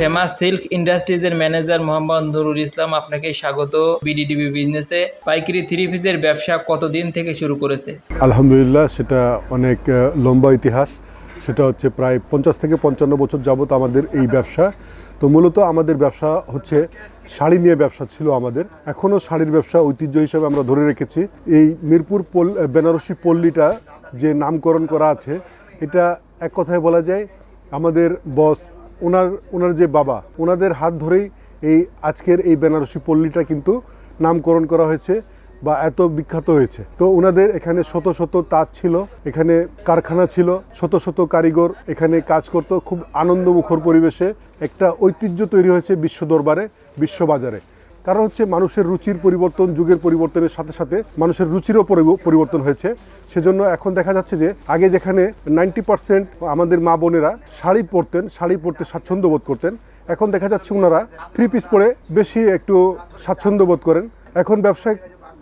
Famous silk ইন্ডাস্ট্রিজের manager Mohammad Nurul Islam আপনাকে স্বাগত বিডিডিবি বিজনেসে পাইকারি থ্রি পিসের ব্যবসা কতদিন থেকে শুরু করেছে? আলহামদুলিল্লাহ, সেটা অনেক লম্বা ইতিহাস। সেটা হচ্ছে প্রায় পঞ্চাশ থেকে পঞ্চান্ন বছর যাবত আমাদের এই ব্যবসা। তো মূলত আমাদের ব্যবসা হচ্ছে শাড়ি নিয়ে ব্যবসা ছিল আমাদের। এখনও শাড়ির ব্যবসা ঐতিহ্য হিসেবে আমরা ধরে রেখেছি। এই মিরপুর পল বেনারসি পল্লীটা যে নামকরণ করা আছে, এটা এক কথায় বলা যায় আমাদের বস ওনার ওনার যে বাবা ওনাদের হাত ধরেই এই আজকের এই বেনারসি পল্লীটা কিন্তু নামকরণ করা হয়েছে বা এত বিখ্যাত হয়েছে। তো ওনাদের এখানে শত শত তাঁত ছিল, এখানে কারখানা ছিল, শত শত কারিগর এখানে কাজ করত, খুব আনন্দমুখর পরিবেশে একটা ঐতিহ্য তৈরি হয়েছে বিশ্ব দরবারে বিশ্ববাজারে কারণ হচ্ছে মানুষের রুচির পরিবর্তন, যুগের পরিবর্তনের সাথে সাথে মানুষের রুচিরও পরিব- পরিবর্তন হয়েছে। সেজন্য এখন দেখা যাচ্ছে যে আগে যেখানে নাইনটি পার্সেন্ট আমাদের মা বোনেরা শাড়ি পরতেন, শাড়ি পরতে স্বাচ্ছন্দ্য বোধ করতেন, এখন দেখা যাচ্ছে ওনারা থ্রি পিস পরে বেশি একটু স্বাচ্ছন্দ্য বোধ করেন। এখন ব্যবসায়,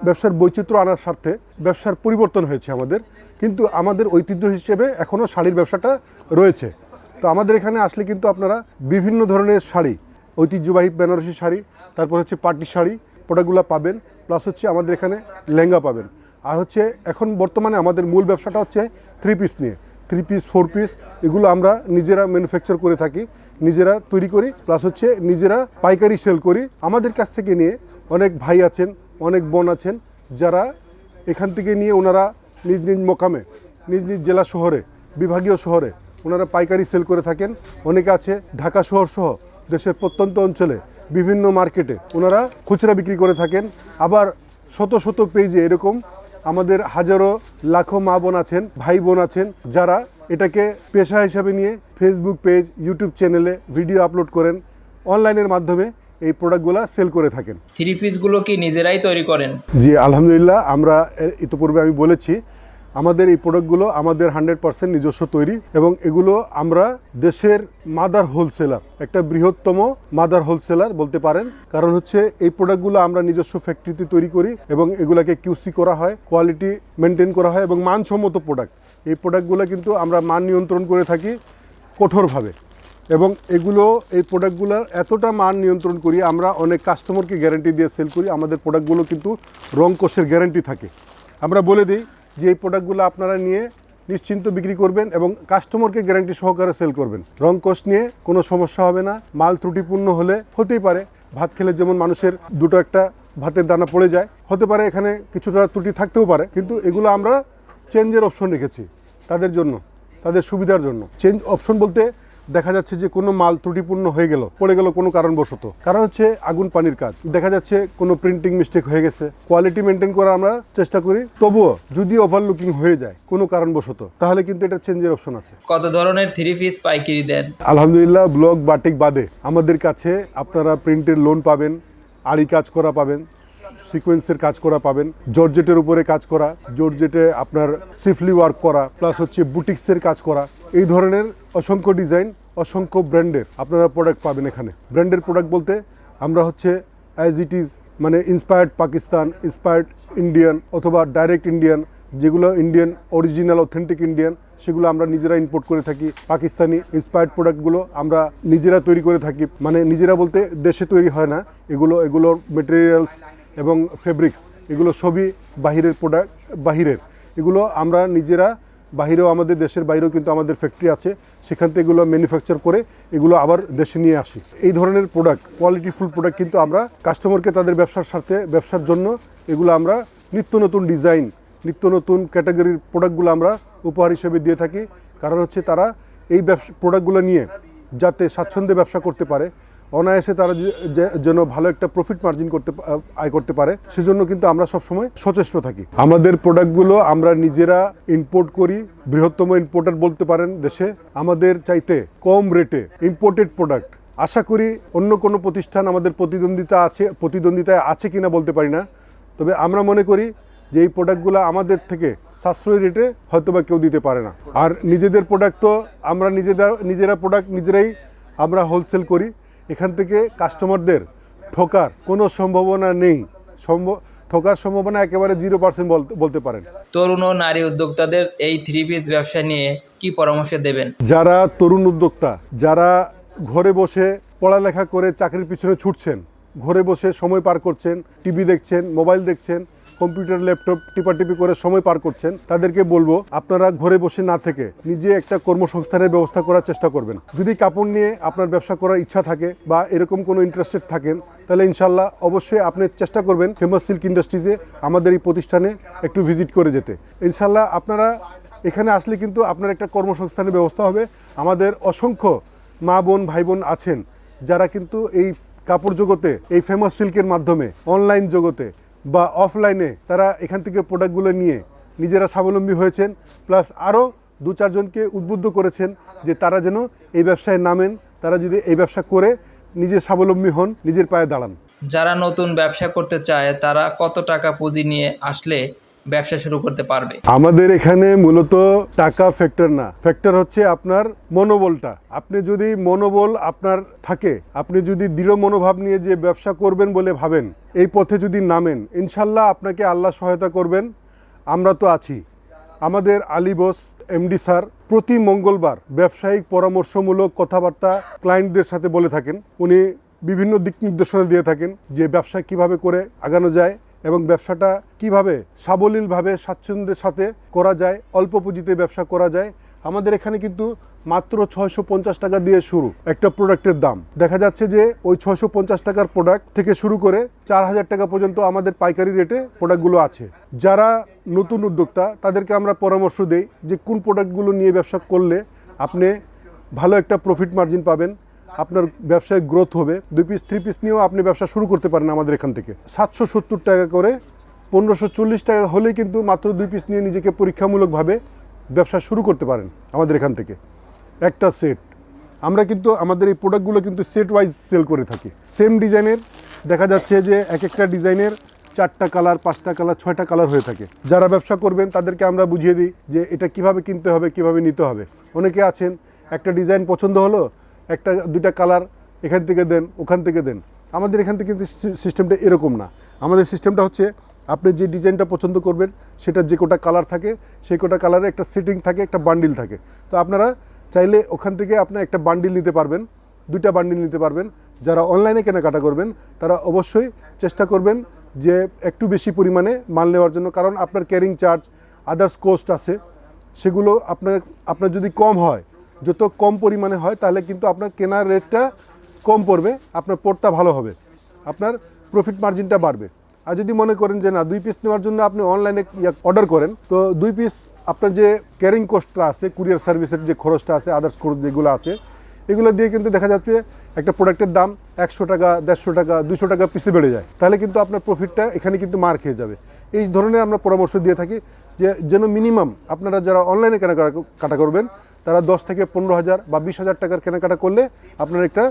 ব্যবসার বৈচিত্র্য আনার স্বার্থে ব্যবসার পরিবর্তন হয়েছে আমাদের। কিন্তু আমাদের ঐতিহ্য হিসেবে এখনও শাড়ির ব্যবসাটা রয়েছে। তো আমাদের এখানে আসলে কিন্তু আপনারা বিভিন্ন ধরনের শাড়ি ঐতিহ্যবাহী বেনারসি শাড়ি, তারপর হচ্ছে পাটি শাড়ি, প্রোডাক্টগুলো পাবেন প্লাস হচ্ছে আমাদের এখানে লেহেঙ্গা পাবেন। আর হচ্ছে এখন বর্তমানে আমাদের মূল ব্যবসাটা হচ্ছে থ্রি পিস নিয়ে। থ্রি পিস ফোর পিস এগুলো আমরা নিজেরা ম্যানুফ্যাকচার করে থাকি, নিজেরা তৈরি করি প্লাস হচ্ছে নিজেরা পাইকারি সেল করি। আমাদের কাছ থেকে নিয়ে অনেক ভাই আছেন, অনেক বোন আছেন, যারা এখান থেকে নিয়ে ওনারা নিজ নিজ মোকামে, নিজ নিজ জেলা শহরে, বিভাগীয় শহরে ওনারা পাইকারি সেল করে থাকেন। অনেকে আছে ঢাকা শহর সহ দেশের প্রত্যন্ত অঞ্চলে বিভিন্ন মার্কেটে ওনারা খুচরা বিক্রি করে থাকেন। আবার শত শত পেজে এরকম আমাদের হাজারো লাখো মা বোন আছেন ভাই বোন আছেন যারা এটাকে পেশা হিসাবে নিয়ে ফেসবুক পেজ ইউটিউব চ্যানেলে ভিডিও আপলোড করেন। অনলাইনের মাধ্যমে এই প্রোডাক্টগুলো সেল করে থাকেন। থ্রি পিসগুলো কি নিজেরাই তৈরি করেন? জি আলহামদুলিল্লাহ আমরা ইতিপূর্বে আমি বলেছি আমাদের এই প্রোডাক্টগুলো আমাদের হান্ড্রেড পার্সেন্ট নিজস্ব তৈরি এবং এগুলো আমরা দেশের মাদার হোলসেলার একটা বৃহত্তম মাদার হোলসেলার বলতে পারেন। কারণ হচ্ছে এই প্রোডাক্টগুলো আমরা নিজস্ব ফ্যাক্টরিতে তৈরি করি এবং এগুলাকে কিউসি করা হয় কোয়ালিটি মেনটেন করা হয় এবং মানসম্মত প্রোডাক্ট এই প্রোডাক্টগুলো কিন্তু আমরা মান নিয়ন্ত্রণ করে থাকি কঠোরভাবে এবং এগুলো, এই প্রোডাক্টগুলোর এতটা মান নিয়ন্ত্রণ করি আমরা অনেক কাস্টমারকে গ্যারান্টি দিয়ে সেল করি, আমাদের প্রোডাক্টগুলো কিন্তু রং কোষের গ্যারান্টি থাকে। আমরা বলে দিই যে এই প্রোডাক্টগুলো আপনারা নিয়ে নিশ্চিন্ত বিক্রি করবেন এবং কাস্টমারকে গ্যারান্টি সহকারে সেল করবেন। রং কোষ নিয়ে কোনো সমস্যা হবে না, মাল ত্রুটিপূর্ণ হলে হতেই পারে। ভাত খেলে যেমন মানুষের দুটো একটা ভাতের দানা পড়ে যায়, হতে পারে এখানে কিছুটা ত্রুটি থাকতেও পারে, কিন্তু এগুলো আমরা চেঞ্জের অপশন রেখেছি তাদের জন্য, তাদের সুবিধার জন্য। চেঞ্জ অপশন বলতে দেখা যাচ্ছে যে কোনো মাল ত্রুটিপূর্ণ হয়ে গেল পড়ে গেল কোনো কারণবশত। কারণ হচ্ছে আগুন পানির কাজ। দেখা যাচ্ছে কোনো প্রিন্টিং মিস্টেক হয়ে গেছে। কোয়ালিটি মেনটেন করা আমরা চেষ্টা করি। তবুও যদি ওভারলুকিং হয়ে যায় কোনো কারণবশত তাহলে কিন্তু এটা চেঞ্জের অপশন আছে। কত ধরনের থ্রি পিস পাইকারি দেন? আলহামদুলিল্লাহ ব্লক বাটিক বাদে। আমাদের কাছে আপনারা প্রিন্টের লোন পাবেন আড়ি কাজ করা পাবেন। সিকোয়েন্সের কাজ করা পাবেন, জর্জেটের উপরে কাজ করা, জর্জেটে আপনার সিফলি ওয়ার্ক করা প্লাস হচ্ছে বুটিক্সের কাজ করা। এই ধরনের অসংখ্য ডিজাইন অসংখ্য ব্র্যান্ডের আপনারা প্রোডাক্ট পাবেন এখানে। ব্র্যান্ডের প্রোডাক্ট বলতে আমরা হচ্ছে অ্যাজ ইট ইজ মানে ইন্সপায়ার্ড পাকিস্তান ইন্সপায়ার্ড ইন্ডিয়ান অথবা ডাইরেক্ট ইন্ডিয়ান যেগুলো ইন্ডিয়ান অরিজিনাল অথেন্টিক ইন্ডিয়ান সেগুলো আমরা নিজেরা ইম্পোর্ট করে থাকি। পাকিস্তানি ইন্সপায়ার্ড প্রোডাক্টগুলো আমরা নিজেরা তৈরি করে থাকি। মানে নিজেরা বলতে দেশে তৈরি হয় না। এগুলো, এগুলোর মেটেরিয়ালস এবং ফেব্রিক্স এগুলো সবই বাহিরের প্রোডাক্ট বাহিরের। এগুলো আমরা নিজেরা, বাহিরেও আমাদের দেশের বাইরেও কিন্তু আমাদের ফ্যাক্টরি আছে, সেখান থেকে এগুলো ম্যানুফ্যাকচার করে এগুলো আবার দেশে নিয়ে আসি। এই ধরনের প্রোডাক্ট কোয়ালিটিফুল প্রোডাক্ট কিন্তু আমরা কাস্টমারকে তাদের ব্যবসার সাথে, ব্যবসার জন্য এগুলো আমরা নিত্য নতুন ডিজাইন নিত্য নতুন ক্যাটাগরির প্রোডাক্টগুলো আমরা উপহার হিসেবে দিয়ে থাকি। কারণ হচ্ছে তারা এই ব্যবসা প্রোডাক্টগুলো নিয়ে যাতে স্বাচ্ছন্দ্যে ব্যবসা করতে পারে অনায়াসে তারা যেন ভালো একটা প্রফিট মার্জিন করতে আয় করতে পারে, সেজন্য কিন্তু আমরা সবসময় সচেষ্ট থাকি। আমাদের প্রোডাক্টগুলো আমরা নিজেরা ইম্পোর্ট করি, বৃহত্তম ইম্পোর্টার বলতে পারেন দেশে। আমাদের চাইতে কম রেটে ইম্পোর্টেড প্রোডাক্ট আশা করি অন্য কোনো প্রতিষ্ঠান আমাদের প্রতিদ্বন্দ্বিতা আছে, প্রতিদ্বন্দ্বিতায় আছে কিনা বলতে পারি না। তবে আমরা মনে করি যে এই প্রোডাক্টগুলো আমাদের থেকে সাশ্রয়ী রেটে হয়তো বা কেউ দিতে পারে না। আর নিজেদের প্রোডাক্ট তো আমরা নিজেদের নিজেরা প্রোডাক্ট নিজেরাই আমরা হোলসেল করি। এখান থেকে কাস্টমারদের ঠকার কোনো সম্ভাবনা নেই। সম্ভব ঠকার সম্ভাবনা একেবারে জিরো পার্সেন্ট বলতে বলতে পারেন। তরুণ ও নারী উদ্যোক্তাদের এই থ্রি পিস ব্যবসা নিয়ে কি পরামর্শ দেবেন? যারা তরুণ উদ্যোক্তা যারা ঘরে বসে পড়ালেখা করে চাকরির পিছনে ছুটছেন ঘরে বসে সময় পার করছেন টিভি দেখছেন মোবাইল দেখছেন কম্পিউটার, ল্যাপটপ টিপাটিপি করে সময় পার করছেন, তাদেরকে বলব আপনারা ঘরে বসে না থেকে নিজে একটা কর্মসংস্থানের ব্যবস্থা করার চেষ্টা করবেন। যদি কাপড় নিয়ে আপনার ব্যবসা করার ইচ্ছা থাকে বা এরকম কোনো ইন্টারেস্টেড থাকেন, তাহলে ইনশাল্লাহ অবশ্যই আপনি চেষ্টা করবেন ফেমাস সিল্ক ইন্ডাস্ট্রিজে আমাদের এই প্রতিষ্ঠানে একটু ভিজিট করে যেতে। ইনশাল্লাহ আপনারা এখানে আসলে কিন্তু আপনার একটা কর্মসংস্থানের ব্যবস্থা হবে। আমাদের অসংখ্য মা বোন, ভাই বোন আছেন, যারা কিন্তু এই কাপড় জগতে, এই ফেমাস সিল্কের মাধ্যমে অনলাইন জগতে বা অফলাইনে তারা এখান থেকে প্রোডাক্টগুলো নিয়ে নিজেরা স্বাবলম্বী হয়েছেন প্লাস আরও দু চারজনকে উদ্বুদ্ধ করেছেন যে তারা যেন এই ব্যবসায় নামেন, তারা যদি এই ব্যবসা করে নিজে স্বাবলম্বী হন, নিজের পায়ে দাঁড়ান। যারা নতুন ব্যবসা করতে চায়, তারা কত টাকা পুঁজি নিয়ে আসলে ব্যবসা শুরু করতে পারবে। আমাদের এখানে মূলত টাকা ফ্যাক্টর না। ফ্যাক্টর হচ্ছে আপনার মনোবলটা। আপনি যদি মনোবল আপনার থাকে, আপনি যদি দৃঢ় মনোভাব নিয়ে যে ব্যবসা করবেন বলে ভাবেন, এই পথে যদি নামেন, ইনশাল্লাহ আপনাকে আল্লাহ সহায়তা করবেন। আমরা তো আছি। আমাদের আলী বোস, এমডি স্যার প্রতি মঙ্গলবার ব্যবসায়িক পরামর্শমূলক কথাবার্তা ক্লায়েন্টদের সাথে বলে থাকেন। উনি বিভিন্ন দিক নির্দেশনা দিয়ে থাকেন যে ব্যবসা কীভাবে করে আগানো যায়। এবং ব্যবসাটা কীভাবে সাবলীলভাবে স্বাচ্ছন্দ্যের সাথে করা যায়, অল্প পুঁজিতে ব্যবসা করা যায়, আমাদের এখানে কিন্তু মাত্র ছয়শো পঞ্চাশ টাকা দিয়ে শুরু একটা প্রোডাক্টের দাম। দেখা যাচ্ছে যে ওই ছয়শো পঞ্চাশ টাকার প্রোডাক্ট থেকে শুরু করে চার হাজার টাকা পর্যন্ত আমাদের পাইকারি রেটে প্রোডাক্টগুলো আছে। যারা নতুন উদ্যোক্তা, তাদেরকে আমরা পরামর্শ দেই যে কোন প্রোডাক্টগুলো নিয়ে ব্যবসা করলে আপনি ভালো একটা প্রফিট মার্জিন পাবেন। আপনার ব্যবসায় গ্রোথ হবে। দুই পিস থ্রি পিস নিয়েও আপনি ব্যবসা শুরু করতে পারেন আমাদের এখান থেকে। সাতশো সত্তর টাকা করে পনেরোশো চল্লিশ টাকা হলেই কিন্তু মাত্র দুই পিস নিয়ে নিজেকে পরীক্ষামূলকভাবে ব্যবসা শুরু করতে পারেন আমাদের এখান থেকে। একটা সেট আমরা কিন্তু আমাদের এই প্রোডাক্টগুলো কিন্তু সেট ওয়াইজ সেল করে থাকি। সেম ডিজাইনের দেখা যাচ্ছে যে এক একটা ডিজাইনের চারটা কালার পাঁচটা কালার ছয়টা কালার হয়ে থাকে। যারা ব্যবসা করবেন, তাদেরকে আমরা বুঝিয়ে দিই যে এটা কীভাবে কিনতে হবে, কীভাবে নিতে হবে। অনেকে আছেন, একটা ডিজাইন পছন্দ হলো একটা, দুইটা কালার এখান থেকে দেন, ওখান থেকে দেন। আমাদের এখান থেকে কিন্তু সিস্টেমটা এরকম না। আমাদের সিস্টেমটা হচ্ছে আপনি যে ডিজাইনটা পছন্দ করবেন সেটা যে কোটা কালার থাকে, সেই কোটা কালারে একটা সেটিং থাকে, একটা বান্ডিল থাকে। তো আপনারা চাইলে ওখান থেকে আপনার একটা বান্ডিল নিতে পারবেন, দুইটা বান্ডিল নিতে পারবেন। যারা অনলাইনে কেনাকাটা করবেন, তারা অবশ্যই চেষ্টা করবেন যে একটু বেশি পরিমাণে মাল নেওয়ার জন্য। কারণ আপনার ক্যারিং চার্জ আদার্স কোস্ট আছে, সেগুলো আপনার আপনার যদি কম হয় যত কম পরিমাণে হয়, তাহলে কিন্তু আপনার কেনার রেটটা কম পড়বে, আপনার পোর্টটা ভালো হবে, আপনার প্রফিট মার্জিনটা বাড়বে। আর যদি মনে করেন যে না, দুই পিস নেওয়ার জন্য আপনি অনলাইনে অর্ডার করেন, তো দুই পিস আপনার যে ক্যারিং কস্টটা আছে কুরিয়ার সার্ভিসের যে খরচটা আছে আদার্স খরচ যেগুলো আছে এগুলো দিয়ে কিন্তু দেখা যাচ্ছে একটা প্রোডাক্টের দাম একশো টাকা দেড়শো টাকা দুশো টাকা পিসে বেড়ে যায়। তাহলে কিন্তু আপনার প্রফিটটা এখানে কিন্তু মার খেয়ে যাবে। এই ধরনের আমরা পরামর্শ দিয়ে থাকি যে যেন মিনিমাম আপনারা যারা অনলাইনে কেনাকাটা কাটা করবেন তারা দশ থেকে পনেরো হাজার বা বিশ হাজার টাকার কেনাকাটা করলে আপনার একটা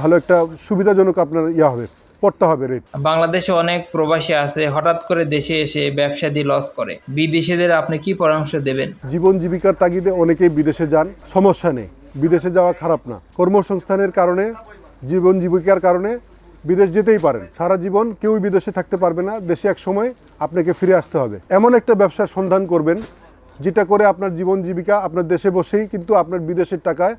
ভালো একটা সুবিধাজনক আপনার ইয়া হবে পড়তে হবে রেট বাংলাদেশে অনেক প্রবাসী আছে হঠাৎ করে দেশে এসে ব্যবসা দিয়ে লস করে। বিদেশিদের আপনি কি পরামর্শ দেবেন? জীবন জীবিকার তাগিদে অনেকেই বিদেশে যান সমস্যা নেই। বিদেশে যাওয়া খারাপ না। কর্মসংস্থানের কারণে, জীবন জীবিকার কারণে বিদেশ যেতেই পারেন। সারা জীবন কেউই বিদেশে থাকতে পারবে না। দেশে এক সময় আপনাকে ফিরে আসতে হবে। এমন একটা ব্যবসার সন্ধান করবেন, যেটা করে আপনার জীবন জীবিকা আপনার দেশে বসেই কিন্তু আপনার বিদেশের টাকায়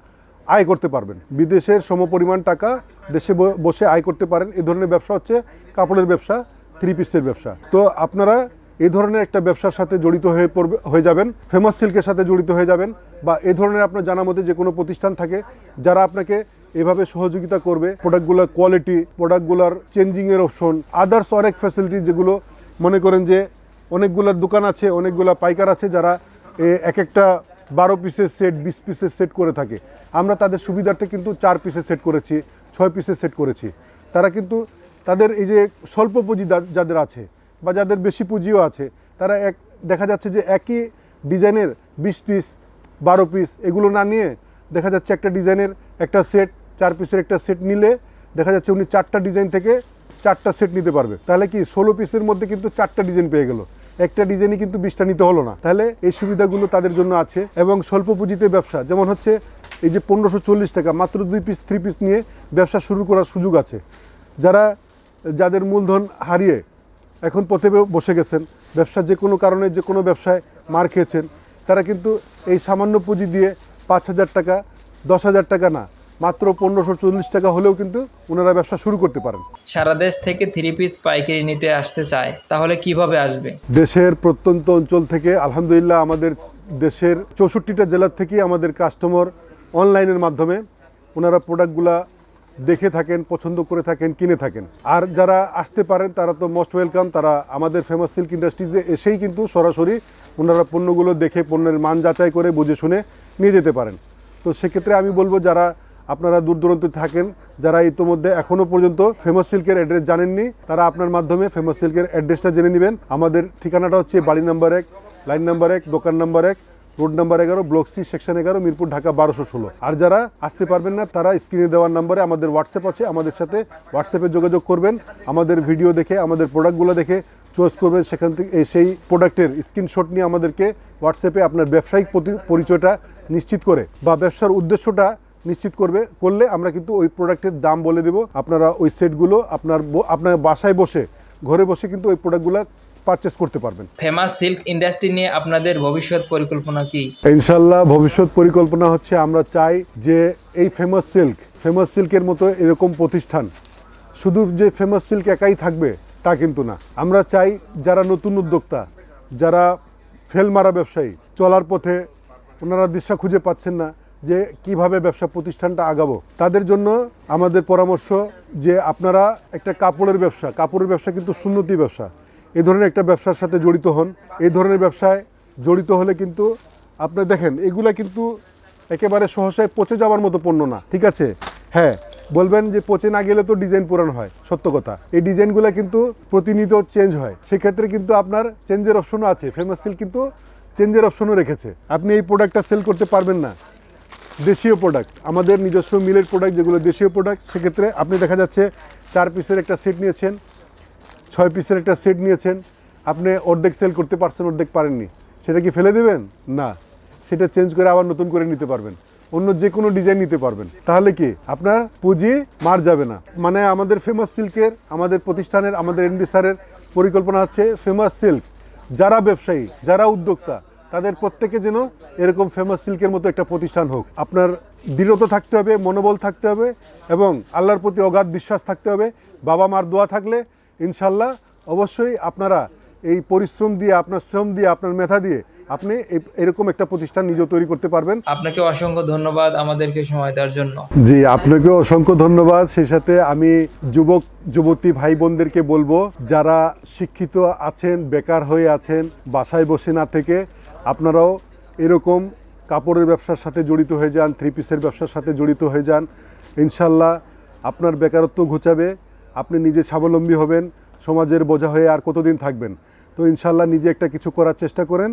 আয় করতে পারবেন। বিদেশের সমপরিমাণ টাকা দেশে বসে আয় করতে পারেন। এ ধরনের ব্যবসা হচ্ছে কাপড়ের ব্যবসা, থ্রি পিসের ব্যবসা। তো আপনারা এই ধরনের একটা ব্যবসার সাথে জড়িত হয়ে পড়বে হয়ে যাবেন ফেমাস সিল্কের সাথে জড়িত হয়ে যাবেন বা এই ধরনের আপনার জানা মতে যে কোনো প্রতিষ্ঠান থাকে যারা আপনাকে এভাবে সহযোগিতা করবে প্রোডাক্টগুলোর কোয়ালিটি প্রোডাক্টগুলোর চেঞ্জিংয়ের অপশন আদার্স অনেক ফ্যাসিলিটি যেগুলো মনে করেন যে অনেকগুলো দোকান আছে অনেকগুলো পাইকার আছে যারা এ, এক একটা বারো পিসের সেট বিশ পিসের সেট করে থাকে। আমরা তাদের সুবিধার্থে কিন্তু চার পিসের সেট করেছি ছয় পিসের সেট করেছি। তারা কিন্তু তাদের এই যে স্বল্প পুঁজি যাদের আছে বা যাদের বেশি পুঁজিও আছে, তারা এক, দেখা যাচ্ছে যে একই ডিজাইনের বিশ পিস বারো পিস এগুলো না নিয়ে দেখা যাচ্ছে একটা ডিজাইনের একটা সেট চার পিসের একটা সেট নিলে দেখা যাচ্ছে উনি চারটা ডিজাইন থেকে চারটা সেট নিতে পারবে। তাহলে কি ষোলো পিসের মধ্যে কিন্তু চারটা ডিজাইন পেয়ে গেল। একটা ডিজাইনই কিন্তু বিশটা নিতে হলো না। তাহলে এই সুবিধাগুলো তাদের জন্য আছে এবং স্বল্প পুঁজিতে ব্যবসা, যেমন হচ্ছে এই যে পনেরোশো চল্লিশ টাকা, মাত্র দুই পিস থ্রি পিস নিয়ে ব্যবসা শুরু করার সুযোগ আছে। যারা, যাদের মূলধন হারিয়ে এখন পথে বসে গেছেন। ব্যবসার যে কোনো কারণে যে কোনো ব্যবসায় মার খেয়েছেন। তারা কিন্তু এই সামান্য পুঁজি দিয়ে পাঁচ হাজার টাকা দশ হাজার টাকা না মাত্র পনেরোশো চল্লিশ টাকা হলেও কিন্তু ওনারা ব্যবসা শুরু করতে পারেন। সারা দেশ থেকে থ্রি পিস পাইকারি নিতে আসতে চায় তাহলে কীভাবে আসবে? দেশের প্রত্যন্ত অঞ্চল থেকে আলহামদুলিল্লাহ আমাদের দেশের চৌষট্টিটা জেলার থেকেই আমাদের কাস্টমার অনলাইনের মাধ্যমে ওনারা প্রোডাক্টগুলা দেখে থাকেন, পছন্দ করে থাকেন, কিনে থাকেন। আর যারা আসতে পারেন, তারা তো মোস্ট ওয়েলকাম তারা আমাদের ফেমাস সিল্ক ইন্ডাস্ট্রিজে এসেই কিন্তু সরাসরি ওনারা পণ্যগুলো দেখে, পণ্যের মান যাচাই করে, বুঝে শুনে নিয়ে যেতে পারেন। তো সেক্ষেত্রে আমি বলব, যারা আপনারা দূর দূরান্তে থাকেন, যারা ইতোমধ্যে এখনও পর্যন্ত ফেমাস সিল্কের অ্যাড্রেস জানেননি, তারা আপনার মাধ্যমে ফেমাস সিল্কের অ্যাড্রেসটা জেনে নেবেন। আমাদের ঠিকানাটা হচ্ছে বাড়ি নাম্বার এক লাইন নাম্বার এক, দোকান নাম্বার এক রোড নাম্বার এগারো, ব্লক সি, সেকশন এগারো, মিরপুর, ঢাকা, বারোশো ষোলো। আর যারা আসতে পারবেন না, তারা স্ক্রিনে দেওয়ার নাম্বারে আমাদের হোয়াটসঅ্যাপ আছে, আমাদের সাথে হোয়াটসঅ্যাপে যোগাযোগ করবেন, আমাদের ভিডিও দেখে, আমাদের প্রোডাক্টগুলো দেখে চয়েস করবেন, সেখান থেকে সেই প্রোডাক্টের স্ক্রিনশট নিয়ে আমাদেরকে হোয়াটসঅ্যাপে আপনার ব্যবসায়িক পরিচয়টা নিশ্চিত করে বা ব্যবসার উদ্দেশ্যটা নিশ্চিত করবে, করলে আমরা কিন্তু ওই প্রোডাক্টের দাম বলে দেব। আপনারা ওই সেটগুলো আপনার আপনার বাসায় বসে, ঘরে বসে কিন্তু ওই প্রোডাক্টগুলো পারচেস করতে পারবেন। ফেমাস সিল্ক ইন্ডাস্ট্রি নিয়ে আপনাদের ভবিষ্যৎ পরিকল্পনা কি? ইনশাল্লাহ ভবিষ্যৎ পরিকল্পনা হচ্ছে আমরা চাই যে এই ফেমাস সিল্ক ফেমাস সিল্কের মতো এরকম প্রতিষ্ঠান শুধু যে ফেমাস সিল্ক একাই থাকবে তা কিন্তু না। আমরা চাই যারা নতুন উদ্যোক্তা যারা ফেল মারা ব্যবসায়ী চলার পথে ওনারা দিশা খুঁজে পাচ্ছেন না যে কীভাবে ব্যবসা প্রতিষ্ঠানটা আগাবো। তাদের জন্য আমাদের পরামর্শ যে আপনারা একটা কাপড়ের ব্যবসা কাপড়ের ব্যবসা কিন্তু সুন্নতি ব্যবসা। এই ধরনের একটা ব্যবসার সাথে জড়িত হন। এই ধরনের ব্যবসায় জড়িত হলে কিন্তু আপনি দেখেন, এগুলা কিন্তু একেবারে সহসায় পচে যাওয়ার মতো পণ্য না, ঠিক আছে? হ্যাঁ বলবেন যে পচে না গেলে তো ডিজাইন পুরানো হয়, সত্য কথা। এই ডিজাইনগুলো কিন্তু প্রতিনিয়ত চেঞ্জ হয়। সেক্ষেত্রে কিন্তু আপনার চেঞ্জের অপশনও আছে। ফেমাস সিল কিন্তু চেঞ্জের অপশনও রেখেছে। আপনি এই প্রোডাক্টটা সেল করতে পারবেন না। দেশীয় প্রোডাক্ট আমাদের নিজস্ব মিলের প্রোডাক্ট যেগুলো দেশীয় প্রোডাক্ট সেক্ষেত্রে আপনি দেখা যাচ্ছে চার পিসের একটা সেট নিয়েছেন। ছয় পিসের একটা সেট নিয়েছেন। আপনি অর্ধেক সেল করতে পারছেন, অর্ধেক পারেননি। সেটা কি ফেলে দেবেন? না। সেটা চেঞ্জ করে আবার নতুন করে নিতে পারবেন। অন্য যে কোনো ডিজাইন নিতে পারবেন। তাহলে কি? আপনার পুঁজি মার যাবে না। মানে আমাদের ফেমাস সিল্কের আমাদের প্রতিষ্ঠানের, আমাদের এমডি স্যারের পরিকল্পনা হচ্ছে ফেমাস সিল্ক যারা ব্যবসায়ী, যারা উদ্যোক্তা, তাদের প্রত্যেকে যেন এরকম ফেমাস সিল্কের মতো একটা প্রতিষ্ঠান হোক। আপনার দৃঢ়তা থাকতে হবে, মনোবল থাকতে হবে এবং আল্লাহর প্রতি অগাধ বিশ্বাস থাকতে হবে। বাবা মার দোয়া থাকলে ইনশাল্লাহ অবশ্যই আপনারা এই পরিশ্রম দিয়ে আপনার শ্রম দিয়ে আপনার মেধা দিয়ে আপনি এরকম একটা প্রতিষ্ঠান নিজেও তৈরি করতে পারবেন। আপনাকে অসংখ্য ধন্যবাদ আমাদেরকে সময় দেওয়ার জন্য। জি আপনাকেও অসংখ্য ধন্যবাদ। সেই সাথে আমি যুবক যুবতী ভাই বোনদেরকে বলব যারা শিক্ষিত আছেন বেকার হয়ে আছেন বাসায় বসে না থেকে আপনারাও এরকম কাপড়ের ব্যবসার সাথে জড়িত হয়ে যান থ্রি পিসের ব্যবসার সাথে জড়িত হয়ে যান। ইনশাল্লাহ আপনার বেকারত্ব ঘুচাবে। আপনি নিজে স্বাবলম্বী হবেন, সমাজের বোঝা হয়ে আর কতদিন থাকবেন। তো ইনশাল্লাহ নিজে একটা কিছু করার চেষ্টা করেন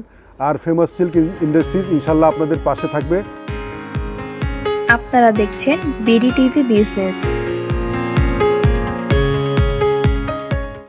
আর ফেমাস সিল্ক ইন্ডাস্ট্রিজ ইনশাল্লাহ আপনাদের পাশে থাকবে। আপনারা দেখছেন বিডি টিভি বিজনেস।